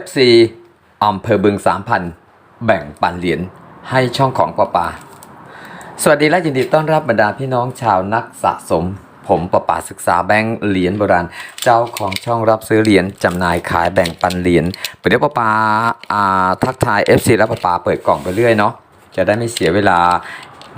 FC อำเภอบึงสามพันแบ่งปันเหรียญให้ช่องของปะปา สวัสดีและยินดีต้อนรับบรรดาพี่น้องชาวนักสะสม ผมปะปาศึกษาแบงค์เหรียญโบราณ เจ้าของช่องรับซื้อเหรียญจำหน่ายขายแบ่งปันเหรียญเดี๋ยวปะปาอ่าทักทาย FC และปะปาเปิดกล่องไปเรื่อยเนาะจะได้ไม่เสียเวลา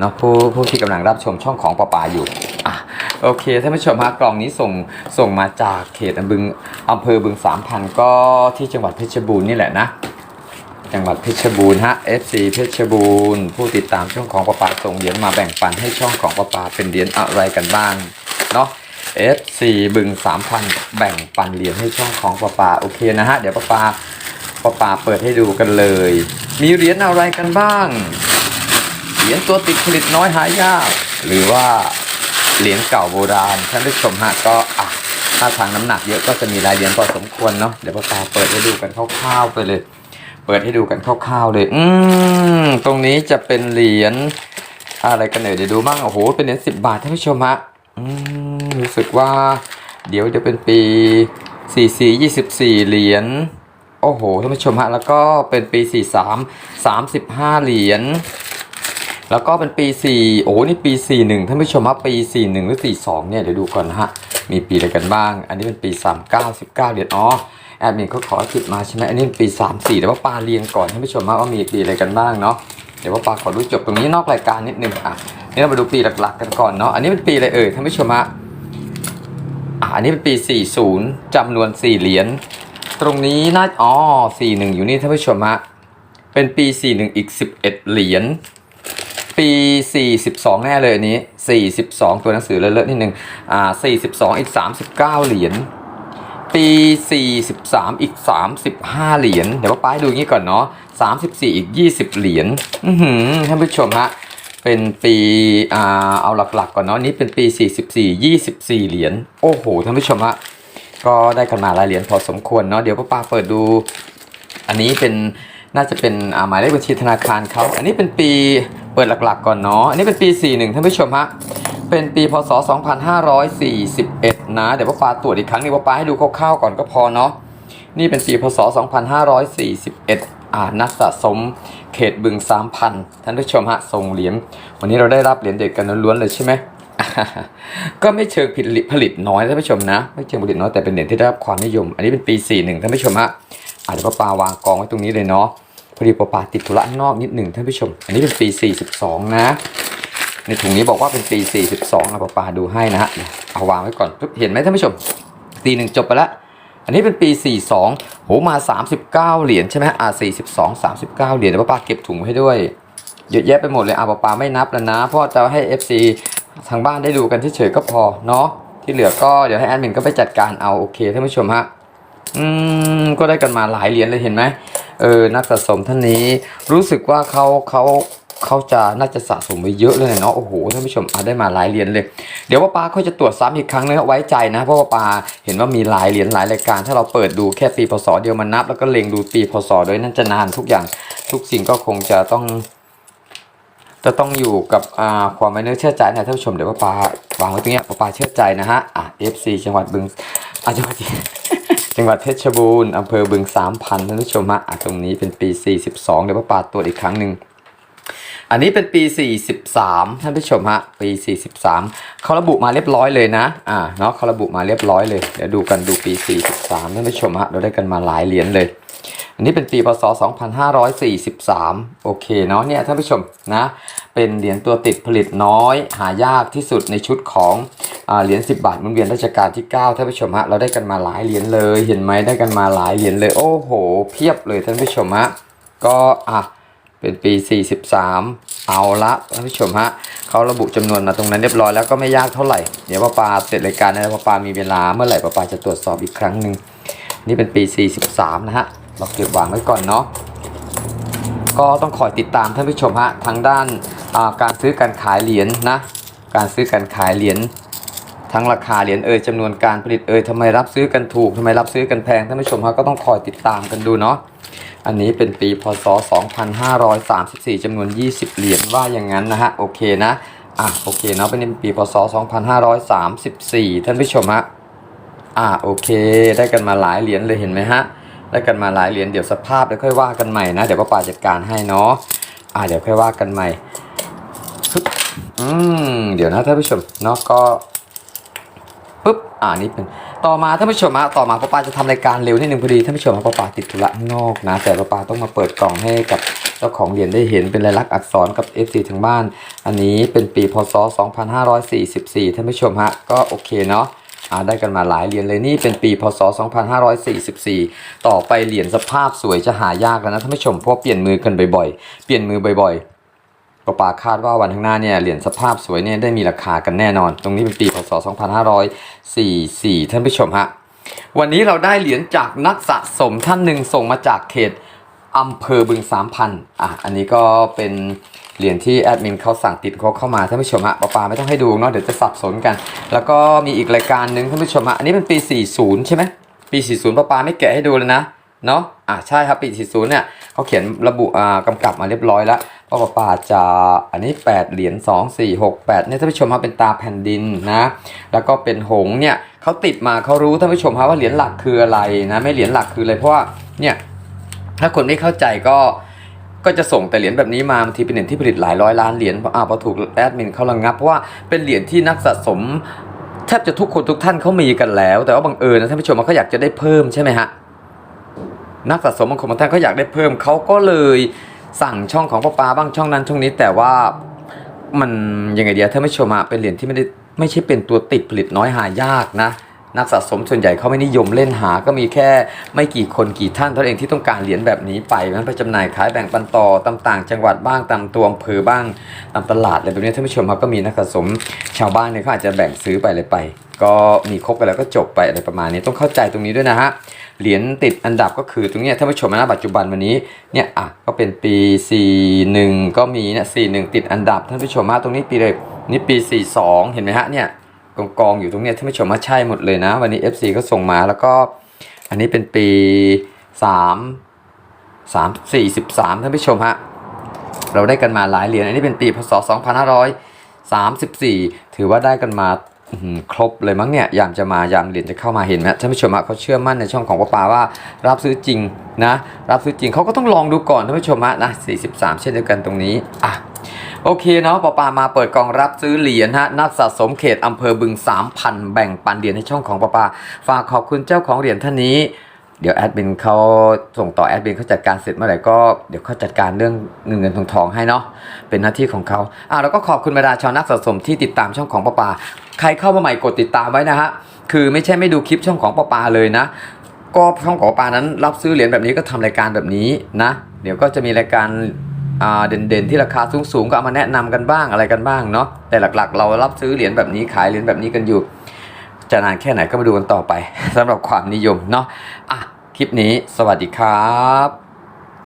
เนาะผู้ผู้ที่กำลังรับชมช่องของปะปาอยู่อะโอเคท่านผู้ชมฮะกล่องนี้ส่งส่งมาจากเขตอำบึงอำเภอบึงสามพันก็ที่จังหวัดเพชรบูรณ์นี่แหละนะจังหวัดเพชรบูรณ์ฮะ FC เพชรบูรณ์ผู้ติดตามช่องของประปาส่งเหรียญมาแบ่งปันให้ช่องของประปาเป็นเหรียญอะไรกันบ้างเนาะ FC บึง3,000แบ่งปันเหรียญให้ช่องของประปาโอเคนะฮะเดี๋ยวประปาประปาเปิดให้ดูกันเลย มีเหรียญอะไรกันบ้าง เหรียญตัวติดผลิตน้อยหายาก หรือว่าเหรียญเก่าโบราณท่านผู้ชมฮะก็อะถ้าทางน้ำหนักเยอะก็จะมีรายเหรียญพอสมควรเนาะเดี๋ยวประปาเปิดให้ดูกันคร่าวๆไปเลย เปิดให้ดูกันคร่าวๆเลย อืมตรงนี้จะเป็นเหรียญอะไรกันเนี่ยเดี๋ยวดูบ้างโอ้โหเป็นเหรียญสิบบาทท่านผู้ชมฮะอืมรู้สึกว่า เดี๋ยวจะเป็นปีสี่สี่ยี่สิบสี่เหรียญโอ้โหท่านผู้ชมฮะแล้วก็เป็นปีสี่สามสามสิบห้าเหรียญ แล้วก็เป็นปีสี่โอ้นี่ปีสี่หนึ่งท่านผู้ชมฮะปีสี่หนึ่งหรือสี่สองเนี่ยเดี๋ยวดูก่อนนะฮะ มีปีอะไรกันบ้าง อันนี้เป็นปีสามเก้าสิบเก้าเหรียญอ๋อแอดมินเขาขอผิดมาใช่ไหมอันนี้เป็นปีสามสี่แต่ว่าปลาเรียงก่อนท่านผู้ชมฮะว่ามีปีอะไรกันบ้างเนาะเดี๋ยวว่าปลาขอรู้จบตรงนี้นอกรายการนิดนึงอะนี่เรามาดูปีหลักๆกันก่อนเนาะอันนี้เป็นปีอะไรเอ่ยท่านผู้ชมฮะอะอันนี้เป็นปีสี่ศูนย์จำนวนสี่เหรียญตรงนี้น่าอ๋อสี่หนึ่งอยู่นี่ท่านผู้ชมฮะเป็นปีสี่หนึ่งอีกสิบเอ็ดเหรียญ ปี 42 แน่เลยอันนี้ 42 ตัวหนังสือเลอะๆนิดนึงอ่า42 อีก 39 เหรียญปี 43 อีก 35 เหรียญเดี๋ยวว่าป้ายดูงนี้ก่อนเนาะ34 อีก 20 เหรียญท่านผู้ชมฮะเป็นปีอ่าเอาหลักๆ ก่อนเนาะนี้เป็นปี 44 24 เหรียญโอ้โหท่านผู้ชมฮะก็ได้กันมาหลายเหรียญพอสมควรเนาะเดี๋ยวป้าปาเปิดดู อันนี้เป็นน่าจะเป็นอ่าหมายเลขบัญชีธนาคารเขาอันนี้เป็นปี เปิดหลักๆก่อนเนาะอันนี้เป็นปี 41ท่านผู้ชมฮะเป็นปีพศ 2541 นะ เดี๋ยวพ่อปาตรวจอีกครั้งนึงพ่อปาให้ดูคร่าวๆก่อนก็พอเนาะนี่เป็นปีพศ 2541 อ่านักสะสมเขตบึงสามพันท่านผู้ชมฮะส่งเหรียญวันนี้เราได้รับเหรียญเด็กกันล้วนๆเลยใช่ไหมก็ไม่เชิงผลิตผลิตน้อยท่านผู้ชมนะ ไม่เชิงผลิตน้อยแต่เป็นเหรียญที่ได้รับความนิยม อันนี้เป็นปี 41 ท่านผู้ชมฮะอาจจะเดี๋ยวป้าปาวางกองไว้ตรงนี้เลยเนาะ อดีป้าปาติดธุระข้างนอกนิดหนึ่งท่านผู้ชม อันนี้เป็นปี 42 นะ ในถุงนี้บอกว่าเป็นปี 42นะป้าปาดูให้นะฮะเอาวางไว้ก่อนเห็นไหมท่านผู้ชมปีหนึ่งจบไปแล้วอันนี้เป็นปี 42โหมา 39 เหรียญใช่ไหมอ่า42 39 เหรียญป้าปาเก็บถุงให้ด้วย เยอะแยะไปหมดเลยอ่าป้าปาไม่นับแล้วนะ เพราะจะให้ FC ทางบ้านได้ดูกันเฉยๆก็พอเนาะที่เหลือก็เดี๋ยวให้แอดมินก็ไปจัดการเอาโอเคท่านผู้ชมฮะ อืมก็ได้กันมาหลายเหรียญเลยเห็นไหมเออนักสะสมท่านนี้รู้สึกว่าเขาเขาเขาจะน่าจะสะสมไว้เยอะเลยเนาะโอ้โหท่านผู้ชมอะได้มาหลายเหรียญเลย เดี๋ยวว่าปาเขาจะตรวจซ้ำอีกครั้งนึงไว้ใจนะเพราะว่าปาเห็นว่ามีหลายเหรียญหลายรายการ ถ้าเราเปิดดูแค่ปีพศเดียวมันนับ แล้วก็เล็งดูปีพศโดยนั่นจะนานทุกอย่างทุกสิ่งก็คงจะต้อง จะต้องอยู่กับความไม่เนื้อเชื่อใจนะท่านผู้ชมเดี๋ยวว่าปาวางไว้ตรงนี้ปาปาเชื่อใจนะฮะอะ FC จังหวัดบึงอะจังหวัด จังหวัดเพชรบูรณ์อำเภอบึงสามพันท่านผู้ชมฮะตรงนี้เป็นปี 42 เดี๋ยวป้าปาตรวจอีกครั้งหนึ่งอันนี้เป็นปี 43 ท่านผู้ชมฮะ ปี 43 เขาระบุมาเรียบร้อยเลยนะ อ่า เนาะเขาระบุมาเรียบร้อยเลย เดี๋ยวดูกันดูปี 43 ท่านผู้ชมฮะ เราได้กันมาหลายเหรียญเลย อันนี้เป็นปี พศ 2543 โอเคเนาะ เนี่ยท่านผู้ชมนะ เป็นเหรียญตัวติดผลิตน้อย หายากที่สุดในชุดของ เหรียญ10 บาทมุนเวียนราชการที่ 9 ท่านผู้ชมฮะ เราได้กันมาหลายเหรียญเลย เห็นไหมได้กันมาหลายเหรียญเลย โอ้โห เพียบเลยท่านผู้ชมฮะ ก็อะ เป็นปี 43 เอาละท่านผู้ชมฮะเขาระบุจำนวนมาตรงนั้นเรียบร้อยแล้วก็ไม่ยากเท่าไหร่ เดี๋ยวป้าปาเสร็จรายการนะป้าปามีเวลาเมื่อไหร่ป้าปาจะตรวจสอบอีกครั้งหนึ่งนี่เป็นปี 43 นะฮะ เราเก็บวางไว้ก่อนเนาะก็ต้องคอยติดตามท่านผู้ชมฮะทางด้านการซื้อการขายเหรียญนะ การซื้อการขายเหรียญ ทั้งราคาเหรียญเอ่ยจำนวนการผลิตเอ่ยทำไมรับซื้อกันถูกทำไมรับซื้อกันแพงท่านผู้ชมฮะก็ต้องคอยติดตามกันดูเนาะอันนี้เป็นปีพศ 2534จำนวน 20 เหรียญว่าอย่างนั้นนะฮะโอเคนะอะโอเคเนาะเป็นปีพศ 2534 ท่านผู้ชมฮะอะโอเค ได้กันมาหลายเหรียญเลยเห็นไหมฮะได้กันมาหลายเหรียญเดี๋ยวสภาพแล้วค่อยว่ากันใหม่นะเดี๋ยวป้าป่าจัดการให้เนาะอ่าเดี๋ยวค่อยว่ากันใหม่อืมเดี๋ยวนะท่านผู้ชมเนาะก็ ปึ๊บอ่านี่เป็นต่อมาท่านผู้ชมฮะต่อมาป้าปาจะทำรายการเร็วนิดนึงพอดีท่านผู้ชมฮะป้าปาติดธุระข้างนอกนะ แต่ป้าปาต้องมาเปิดกล่องให้กับเจ้าของเหรียญได้เห็นเป็นลายลักษณ์อักษรกับ FC ทางบ้าน อันนี้เป็นปีพศ 2544 ท่านผู้ชมฮะก็โอเคเนาะอ่าได้กันมาหลายเหรียญเลยนี่เป็นปีพศ 2544 ต่อไปเหรียญสภาพสวยจะหายากแล้วนะท่านผู้ชมเพราะเปลี่ยนมือกันบ่อยๆ เปลี่ยนมือบ่อยๆ ประปาคาดว่าวันข้างหน้าเนี่ยเหรียญสภาพสวยเนี่ยได้มีราคากันแน่นอน ตรงนี้เป็นปีพศ 2544 ท่านผู้ชมฮะวันนี้เราได้เหรียญจากนักสะสมท่านหนึ่งส่งมาจากเขตอำเภอบึงสามพันอะอันนี้ก็เป็นเหรียญที่แอดมินเขาสั่งติดเขาเข้ามาท่านผู้ชมฮะปาปาไม่ต้องให้ดูเนาะเดี๋ยวจะสับสนกัน แล้วก็มีอีกรายการหนึ่งท่านผู้ชมฮะอันนี้เป็นปี 40 ใช่ไหมปี 40ปาปาไม่แกะให้ดูเลยนะเนาะอะใช่ครับปี 40 เนี่ย เขาเขียนระบุอ่ากำกับมาเรียบร้อยแล้วว่าปาปาจะอันนี้ 8 เหรียญ2 4 6 8เนี่ยท่านผู้ชมฮะเป็นตาแผ่นดินนะแล้วก็เป็นหงส์เนี่ยเขาติดมาเขารู้ท่านผู้ชมฮะว่าเหรียญหลักคืออะไรนะไม่เหรียญหลักคืออะไรเพราะว่าเนี่ยถ้าคนไม่เข้าใจก็ก็จะส่งแต่เหรียญแบบนี้มาบางทีเป็นเหรียญที่ผลิตหลายร้อยล้านเหรียญอ่าพอถูกแอดมินเขาระงับเพราะว่าเป็นเหรียญที่นักสะสมแทบจะทุกคนทุกท่านเขามีกันแล้ว แต่ว่าบังเอิญนะท่านผู้ชมเขาอยากจะได้เพิ่มใช่ไหมฮะ นักสะสมบางคนบางท่านเขาอยากได้เพิ่มเขาก็เลยสั่งช่องของป้าปาบ้างช่องนั้นช่องนี้ แต่ว่ามันยังไงเดียท่านผู้ชมอะเป็นเหรียญที่ไม่ได้ไม่ใช่เป็นตัวติดผลิตน้อยหายากนะนักสะสมส่วนใหญ่เขาไม่นิยมเล่นหา ก็มีแค่ไม่กี่คนกี่ท่านเท่านั้นเองที่ต้องการเหรียญแบบนี้ไปมันไปจำหน่ายขายแบ่งปันต่อตามต่างจังหวัดบ้างตามตัวอำเภอบ้างตามตลาดอะไรแบบนี้ท่านผู้ชมครับก็มีนักสะสมชาวบ้านเนี่ยเขาอาจจะแบ่งซื้อไปเลยไป ก็มีครบกันแล้วก็จบไปอะไรประมาณนี้ต้องเข้าใจตรงนี้ด้วยนะฮะ เหรียญติดอันดับก็คือตรงนี้ท่านผู้ชมนะปัจจุบันวันนี้เนี่ยอะก็เป็นปี 41 ก็มีเนี่ย41 ติดอันดับท่านผู้ชมฮะตรงนี้ปีเลยนี่ปี 42 เห็นไหมฮะเนี่ยกองกองอยู่ตรงเนี้ยท่านผู้ชมว่าใช่หมดเลยนะ วันนี้ FC ก็ส่งมาแล้วก็อันนี้เป็นปี 3 3 43ท่านผู้ชมฮะเราได้กันมาหลายเหรียญอันนี้เป็นปีพศ2534 ถือว่าได้กันมา ครบเลยมั้งเนี่ยยามจะมายามเหรียญจะเข้ามาเห็นไหมท่านผู้ชมเขาเชื่อมั่นในช่องของป้าปาว่า รับซื้อจริงนะรับซื้อจริงเขาก็ต้องลองดูก่อนท่านผู้ชมฮะนะ43 เช่นเดียวกันตรงนี้อะโอเคเนาะปอปามาเปิดกองรับซื้อเหรียญฮะนักสะสมเขตอำเภอบึง 3,000 แบ่งปันเหรียญในช่องของปอปาฝากขอบคุณเจ้าของเหรียญท่านนี้ เดี๋ยวแอดมินเขาส่งต่อแอดมินเขาจัดการเสร็จเมื่อไหร่ก็เดี๋ยวเขาจัดการเรื่องเงินเงินทองทองให้เนาะเป็นหน้าที่ของเขาอะแล้วก็ขอบคุณบรรดาชาวนักสะสมที่ติดตามช่องของปอปาใครเข้ามาใหม่กดติดตามไว้นะฮะคือไม่ใช่ไม่ดูคลิปช่องของปอปาเลยนะ ก็ช่องของปอปานั้น รับซื้อเหรียญแบบนี้ก็ทำรายการแบบนี้นะ เดี๋ยวก็จะมีรายการเด่นๆที่ราคาสูงๆก็เอามาแนะนำกันบ้างอะไรกันบ้างเนาะแต่หลักๆ เรารับซื้อเหรียญแบบนี้ขายเหรียญแบบนี้กันอยู่ จะนานแค่ไหนก็มาดูกันต่อไปสำหรับความนิยมเนาะอะคลิปนี้สวัสดีครับ